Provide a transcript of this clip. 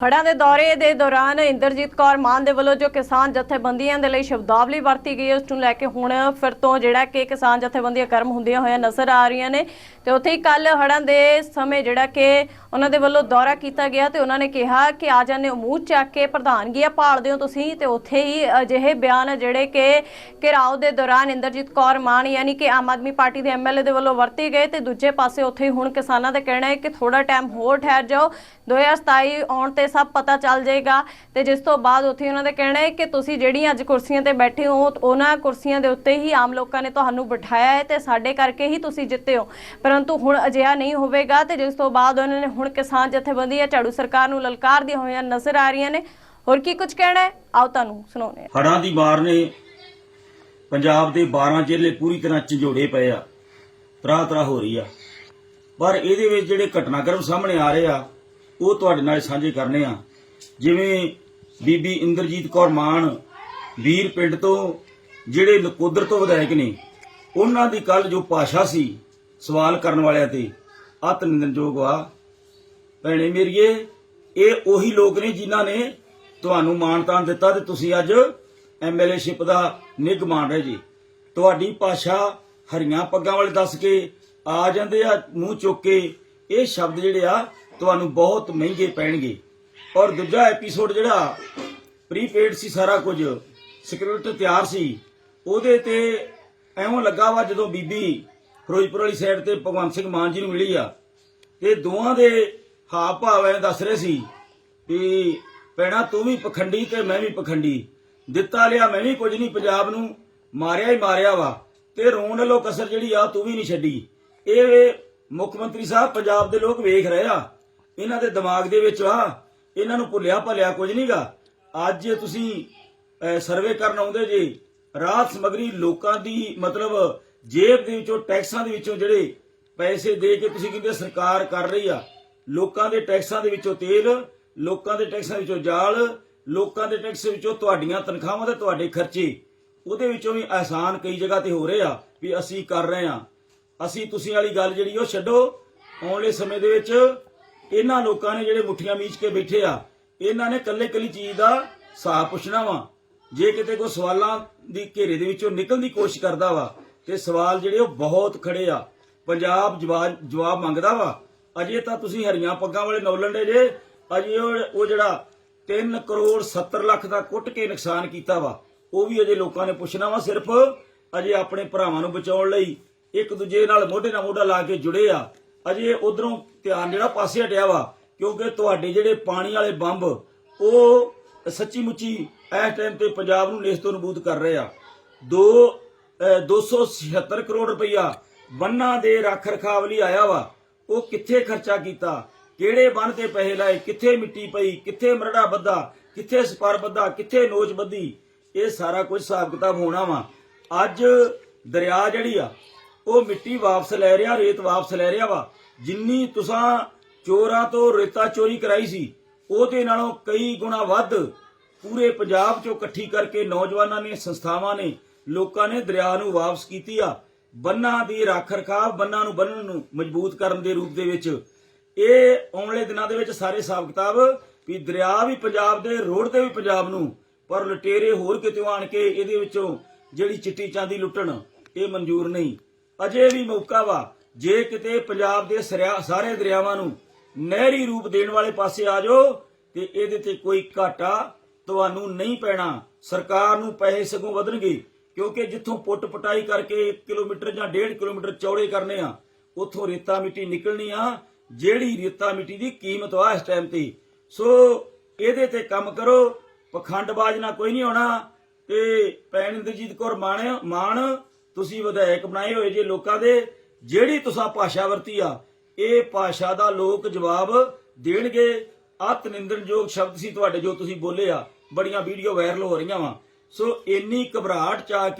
ਹੜ੍ਹਾਂ ਦੇ ਦੌਰੇ ਦੇ ਦੌਰਾਨ ਇੰਦਰਜੀਤ ਕੌਰ ਮਾਨ ਦੇ ਵੱਲੋਂ ਜੋ ਕਿਸਾਨ ਜਥੇਬੰਦੀਆਂ ਦੇ ਲਈ ਸ਼ਬਦਾਵਲੀ ਵਰਤੀ ਗਈ ਹੈ ਉਸ ਨੂੰ ਲੈ ਕੇ ਹੁਣ ਫਿਰ ਤੋਂ ਜਿਹੜਾ ਕਿ ਕਿਸਾਨ ਜਥੇਬੰਦੀਆਂ ਕਰਮ ਹੁੰਦੀਆਂ ਹੋਈਆਂ ਨਜ਼ਰ ਆ ਰਹੀਆਂ ਨੇ। ਤੇ ਉੱਥੇ ਹੀ ਕੱਲ ਹੜ੍ਹਾਂ ਦੇ ਸਮੇਂ ਜਿਹੜਾ ਕਿ ਉਹਨਾਂ ਦੇ ਵੱਲੋਂ ਦੌਰਾ ਕੀਤਾ ਗਿਆ ਤੇ ਉਹਨਾਂ ਨੇ ਕਿਹਾ ਕਿ ਆ ਜਾਨੇ ਉਮੂਦ ਚੱਕ ਕੇ ਪ੍ਰਧਾਨਗੀਆਂ ਭਾਲਦੇ ਹੋ ਤੁਸੀਂ ਤੇ ਉੱਥੇ ਹੀ ਅਜਿਹੇ ਬਿਆਨ ਜਿਹੜੇ ਕਿ ਘਿਰਾਓ ਦੇ ਦੌਰਾਨ ਇੰਦਰਜੀਤ ਕੌਰ ਮਾਨ ਯਾਨੀ ਕਿ ਆਮ ਆਦਮੀ ਪਾਰਟੀ ਦੇ ਐਮਐਲਏ ਦੇ ਵੱਲੋਂ ਵਰਤੇ ਗਏ ਤੇ ਦੂਜੇ ਪਾਸੇ ਉੱਥੇ ਹੀ ਹੁਣ ਕਿਸਾਨਾਂ ਦਾ ਕਹਿਣਾ ਹੈ ਕਿ ਥੋੜਾ ਟਾਈਮ ਹੋਰ ਠਹਿਰ ਜਾਓ। 2027 ਆਉਣ ਤੇ ਸਭ ਪਤਾ ਚੱਲ ਜਾਏਗਾ ਤੇ ਜਿਸ ਤੋਂ ਬਾਅਦ ਉੱਥੇ ਉਹਨਾਂ ਦਾ ਕਹਿਣਾ ਹੈ ਕਿ ਤੁਸੀਂ ਜਿਹੜੀਆਂ ਅੱਜ ਕੁਰਸੀਆਂ ਤੇ ਬੈਠੇ ਹੋ ਉਹਨਾਂ ਕੁਰਸੀਆਂ ਦੇ ਉੱਤੇ ਹੀ ਆਮ ਲੋਕਾਂ ਨੇ ਤੁਹਾਨੂੰ ਬਿਠਾਇਆ ਹੈ ਤੇ ਸਾਡੇ ਕਰਕੇ ਹੀ ਤੁਸੀਂ ਜਿੱਤੇ ਹੋ। ਪਰੰਤੂ ਹੁਣ ਅਜਿਹਾ ਨਹੀਂ ਹੋਵੇਗਾ ਤੇ ਜਿਸ ਤੋਂ ਬਾਅਦ ਉਹਨਾਂ ਨੇ ਹੁਣ ਕਿਸਾਨ ਜਥੇਬੰਦੀਆਂ, ਝਾੜੂ ਸਰਕਾਰ ਨੂੰ ਲਲਕਾਰਦੀਆਂ ਹੋਈਆਂ ਨਜ਼ਰ ਆ ਰਹੀਆਂ ਨੇ। ਹੋਰ ਕੀ ਕੁਝ ਕਹਿਣਾ ਹੈ? ਆਓ ਤੁਹਾਨੂੰ ਸੁਣਾਉਂਦੇ ਹਾਂ। ਹੜ੍ਹਾਂ ਦੀ ਮਾਰ ਨੇ ਪੰਜਾਬ ਦੇ 12 ਜ਼ਿਲ੍ਹੇ ਪੂਰੀ ਤਰ੍ਹਾਂ ਝੰਜੋੜੇ ਪਏ ਆ ਤਰਾ ਤਰਾ ਹੋ ਰਹੀ ਆ। ਪਰ ਇਹਦੇ ਵਿੱਚ ਜਿਹੜੇ ਘਟਨਾਕ੍ਰਮ ਸਾਹਮਣੇ ਆ ਰਹੇ ਆ ਉਹ ਤੁਹਾਡੇ ਨਾਲ ਸਾਂਝੇ ਕਰਨੇ ਆ। ਜਿਵੇਂ ਬੀਬੀ ਇੰਦਰਜੀਤ ਕੌਰ ਮਾਨ ਵੀਰ ਪਿੰਡ ਤੋਂ, ਜਿਹੜੇ ਨਕੋਦਰ ਤੋਂ ਵਿਧਾਇਕ ਨੇ, ਉਹਨਾਂ ਦੀ ਕੱਲ ਜੋ ਭਾਸ਼ਾ ਸੀ ਸਵਾਲ ਕਰਨ ਵਾਲਿਆਂ ਤੇ ਅਤ ਨਿੰਦਨਯੋਗ ਆ। ਭੈਣੇ ਮੇਰੀਏ, ਇਹ ਉਹੀ ਲੋਕ ਨੇ ਜਿਨ੍ਹਾਂ ਨੇ ਤੁਹਾਨੂੰ ਮਾਨਤਾਨ ਦਿੱਤਾ ਤੇ ਤੁਸੀਂ ਅੱਜ ਐਮਐਲਏਸ਼ਿਪ ਦਾ ਨਿੱਘ ਮਾਣ ਰਹੇ ਜੀ। ਤੁਹਾਡੀ ਭਾਸ਼ਾ ਹਰੀਆਂ ਪੱਗਾਂ ਵਾਲੇ ਦੱਸ ਕੇ ਆ ਜਾਂਦੇ ਆ, ਮੂੰਹ ਚੁੱਕ ਕੇ, ਇਹ ਸ਼ਬਦ ਜਿਹੜੇ ਆ ਤੁਹਾਨੂੰ ਬਹੁਤ ਮਹਿੰਗੇ ਪੈਣਗੇ। ਔਰ ਦੂਜਾ ਐਪੀਸੋਡ ਜਿਹੜਾ ਪ੍ਰੀਪੇਡ ਸੀ ਸਾਰਾ ਕੁਝ ਸਕ੍ਰਿਪਟ ਤਿਆਰ ਸੀ, ਉਹਦੇ ਤੇ ਐਵੇਂ ਲੱਗਾ ਵਾ ਜਦੋਂ ਬੀਬੀ ਫਿਰੋਜ਼ਪੁਰ ਵਾਲੀ ਸਾਈਡ ਤੇ ਭਗਵੰਤ ਸਿੰਘ ਮਾਨ ਜੀ ਨੂੰ ਮਿਲੀ ਆ ਤੇ ਦੋਵਾਂ ਦੇ ਹਾਵ ਭਾਵ ਐ ਦੱਸ ਰਹੇ ਸੀ ਵੀ ਪੈਣਾ ਤੂੰ ਵੀ ਪਖੰਡੀ ਤੇ ਮੈਂ ਵੀ ਪਖੰਡੀ, ਦਿੱਤਾ ਲਿਆ ਮੈਂ ਵੀ ਕੁਝ ਨਹੀਂ, ਪੰਜਾਬ ਨੂੰ ਮਾਰਿਆ ਹੀ ਮਾਰਿਆ ਵਾ, ਤੇ ਰੋਣ ਵੱਲੋਂ ਕਸਰ ਜਿਹੜੀ ਆ ਤੂੰ ਵੀ ਨਹੀਂ ਛੱਡੀ। ਇਹ ਮੁੱਖ ਮੰਤਰੀ ਸਾਹਿਬ ਪੰਜਾਬ ਦੇ ਲੋਕ ਵੇਖ ਰਹੇ ਆ। ਇਹਨਾਂ ਦੇ ਦਿਮਾਗ ਦੇ ਵਿੱਚ ਆ, ਇਹਨਾਂ ਨੂੰ ਭੁੱਲਿਆ ਭਲਿਆ ਕੁਝ ਨਹੀਂਗਾ ਅੱਜ ਤੁਸੀਂ ਸਰਵੇ ਕਰਨ ਆਉਂਦੇ ਜੇ ਰਾਹਤ ਸਮਗਰੀ ਲੋਕਾਂ ਦੀ ਮਤਲਬ ਜੇਬ ਦੇ ਵਿੱਚੋਂ, ਟੈਕਸਾਂ ਦੇ ਵਿੱਚੋਂ ਜਿਹੜੇ ਪੈਸੇ ਦੇ ਕੇ ਤੁਸੀਂ ਕਹਿੰਦੇ ਸਰਕਾਰ ਕਰ ਰਹੀ ਆ, ਲੋਕਾਂ ਦੇ ਟੈਕਸਾਂ ਦੇ ਵਿੱਚੋਂ ਤੇਲ, ਲੋਕਾਂ ਦੇ ਟੈਕਸਾਂ ਵਿੱਚੋਂ ਜਾਲ, ਲੋਕਾਂ ਦੇ ਟੈਕਸ ਵਿੱਚੋਂ ਤੁਹਾਡੀਆਂ ਤਨਖਾਹਾਂ ਤੇ ਤੁਹਾਡੇ ਖਰਚੇ, ਉਹਦੇ ਵਿੱਚੋਂ ਵੀ ਆਸਾਨ ਕਈ ਜਗ੍ਹਾ ਤੇ ਹੋ ਰਹੇ ਆ ਵੀ ਅਸੀਂ ਕਰ ਰਹੇ ਆ। ਅਸੀਂ ਤੁਸੀਂ ਵਾਲੀ ਗੱਲ ਜਿਹੜੀ ਉਹ ਛੱਡੋ, ਆਉਣ ਵਾਲੇ ਸਮੇਂ ਦੇ ਵਿੱਚ ਇਹਨਾਂ ਲੋਕਾਂ ਨੇ ਜਿਹੜੇ ਮੁੱਠੀਆਂ ਮੀਚ ਕੇ ਬੈਠੇ ਆ, ਇਹਨਾਂ ਨੇ ਕੱਲੇ ਕੱਲੀ ਚੀਜ਼ ਦਾ ਸਾਹ ਪੁੱਛਣਾ ਵਾ। ਜੇ ਕਿਤੇ ਕੋਈ ਸਵਾਲਾਂ ਦੀ ਘੇਰੇ ਦੇ ਵਿੱਚੋਂ ਨਿਕਲਣ ਦੀ ਕੋਸ਼ਿਸ਼ ਕਰਦਾ ਵਾ, ਤੇ ਸਵਾਲ ਜਿਹੜੇ ਉਹ ਬਹੁਤ ਖੜੇ ਆ। ਪੰਜਾਬ ਜਵਾਬ ਮੰਗਦਾ ਵਾ। ਅਜੇ ਤਾਂ ਤੁਸੀਂ ਹਰੀਆਂ ਪੱਗਾਂ ਵਾਲੇ ਨੌਲਣ ਜੇ, ਅਜੇ ਉਹ ਉਹ ਜਿਹੜਾ 3 ਕਰੋੜ 70 ਲੱਖ ਦਾ ਕੁੱਟ ਕੇ ਨੁਕਸਾਨ ਕੀਤਾ ਵਾ, ਉਹ ਵੀ ਅਜੇ ਲੋਕਾਂ ਨੇ ਪੁੱਛਣਾ ਵਾ ਸਿਰਫ। ਅਜੇ ਆਪਣੇ ਭਰਾਵਾਂ ਨੂੰ ਬਚਾਉਣ ਲਈ ਇੱਕ ਦੂਜੇ ਨਾਲ ਮੋਢੇ ਨਾਲ ਮੋਢਾ ਲਾ ਕੇ ਜੁੜੇ ਆ। ਅਜੇ ਉਧਰੋਂ ਧਿਆਨ ਜਿਹੜਾ ਪਾਸੇ ਹਟਿਆ ਵਾ, ਕਿਉਂਕਿ ਤੁਹਾਡੇ ਜਿਹੜੇ ਪਾਣੀ ਵਾਲੇ ਬੰਬ, ਉਹ ਸੱਚੀ ਮੁੱਚੀ ਇਸ ਟਾਈਮ ਤੇ ਪੰਜਾਬ ਨੂੰ ਨੇਸਤੋਂ ਨਬੂਦ ਕਰ ਰਹੇ ਆ। ਦੋ 276 ਕਰੋੜ ਰੁਪਈਆ ਬੰਨਾਂ ਦੇ ਰੱਖ ਰਖਾਵ ਲਈ ਆਇਆ ਵਾ। ਉਹ ਕਿੱਥੇ ਖਰਚਾ ਕੀਤਾ? ਕਿਹੜੇ ਬੰਨ ਤੇ ਪੈਸੇ ਲਾਏ? ਕਿੱਥੇ ਮਿੱਟੀ ਪਈ? ਕਿੱਥੇ ਮਰੜਾ ਬੱਧਾ? ਕਿੱਥੇ ਸਪਰ ਬੱਧਾ? ਕਿੱਥੇ ਨੋਚ ਬੱਧੀ? ਇਹ ਸਾਰਾ ਕੁਝ ਹਿਸਾਬ ਕਿਤਾਬ ਹੋਣਾ ਵਾ। ਅੱਜ ਦਰਿਆ ਜਿਹੜੀ ਆ ਉਹ ਮਿੱਟੀ ਵਾਪਸ ਲੈ ਰਿਹਾ, ਰੇਤ ਵਾਪਸ ਲੈ ਰਿਹਾ ਵਾ। ਜਿੰਨੀ ਤੁਸਾਂ ਚੋਰਾਂ ਤੋਂ ਰੇਤਾ ਚੋਰੀ ਕਰਾਈ ਸੀ, ਉਹਦੇ ਨਾਲੋਂ ਕਈ ਗੁਣਾ ਵੱਧ ਪੂਰੇ ਪੰਜਾਬ ਚੋਂ ਇਕੱਠੀ ਕਰਕੇ ਨੌਜਵਾਨਾਂ ਨੇ, ਸੰਸਥਾਵਾਂ ਨੇ, ਲੋਕਾਂ ਨੇ ਦਰਿਆ ਨੂੰ ਵਾਪਸ ਕੀਤੀ ਆ। ਬੰਨਾਂ ਦੀ ਰੱਖ ਰਖਾਵ, ਬੰਨਾਂ ਨੂੰ ਬੰਨਣ ਨੂੰ ਮਜ਼ਬੂਤ ਕਰਨ ਦੇ ਰੂਪ ਦੇ ਵਿੱਚ। ਇਹ ਆਉਣ ਵਾਲੇ ਦਿਨਾਂ ਦੇ ਵਿੱਚ ਸਾਰੇ ਹਿਸਾਬ ਕਿਤਾਬ ਵੀ ਦਰਿਆ ਵੀ ਪੰਜਾਬ ਦੇ, ਰੋਡ ਤੇ ਵੀ ਪੰਜਾਬ ਨੂੰ, ਪਰ ਲਟੇਰੇ ਹੋਰ ਕਿਤੇ ਆਣ ਕੇ ਇਹਦੇ ਵਿੱਚੋਂ ਜਿਹੜੀ ਚਿੱਟੀ ਚਾਂਦੀ ਲੁੱਟਣ, ਇਹ ਮਨਜ਼ੂਰ ਨਹੀਂ। ਅਜੇ ਵੀ ਮੌਕਾ ਵਾ। ਜੇ ਕਿਤੇ ਪੰਜਾਬ ਦੇ ਸਾਰੇ ਦਰਿਆਵਾਂ ਨੂੰ ਨਹਿਰੀ ਰੂਪ ਦੇਣ ਵਾਲੇ ਪਾਸੇ ਆ ਜਾਓ, ਤੇ ਇਹਦੇ ਤੇ ਕੋਈ ਘਾਟਾ ਤੁਹਾਨੂੰ ਨਹੀਂ ਪੈਣਾ। ਸਰਕਾਰ ਨੂੰ ਪੈਸੇ ਸਗੋਂ ਵਧਣਗੇ, ਕਿਉਂਕਿ ਜਿੱਥੋਂ ਪੁੱਟ ਪਟਾਈ ਕਰਕੇ 1 ਕਿਲੋਮੀਟਰ ਜਾਂ 1.5 ਕਿਲੋਮੀਟਰ ਚੌੜੇ ਕਰਨੇ ਆ, ਉਥੋਂ ਰੇਤਾ ਮਿੱਟੀ ਨਿਕਲਣੀ ਆ, ਜਿਹੜੀ ਰੇਤਾ ਮਿੱਟੀ ਦੀ ਕੀਮਤ ਆ ਇਸ ਟਾਈਮ ਤੇ। ਸੋ ਇਹਦੇ ਤੇ ਕੰਮ ਕਰੋ, ਪਖੰਡਬਾਜ਼ ਨਾਲ ਕੋਈ ਨਹੀਂ ਹੋਣਾ ਤੇ ਭੈਣ ਇੰਦਰਜੀਤ ਕੌਰ ਮਾਣ ਮਾਣ ਤੁਸੀਂ ਵਿਧਾਇਕ ਬਣਾਏ ਹੋਏ ਜੇ ਲੋਕਾਂ ਦੇ, ਜਿਹੜੀ ਤੁਸੀਂ ਭਾਸ਼ਾ ਵਰਤੀ ਆ, ਇਹ ਭਾਸ਼ਾ ਦਾ ਲੋਕ ਜਵਾਬ ਦੇਣਗੇ। ਅਤ ਨਿੰਦਣਯੋਗ ਸ਼ਬਦ ਸੀ ਤੁਹਾਡੇ ਜੋ ਤੁਸੀਂ ਬੋਲੇ ਆ, ਬੜੀਆਂ ਵੀਡੀਓ ਵਾਇਰਲ ਹੋ ਰਹੀਆਂ ਵਾ। ਸੋ ਇੰਨੀ ਘਬਰਾਹਟ ਚ ਆ ਕੇ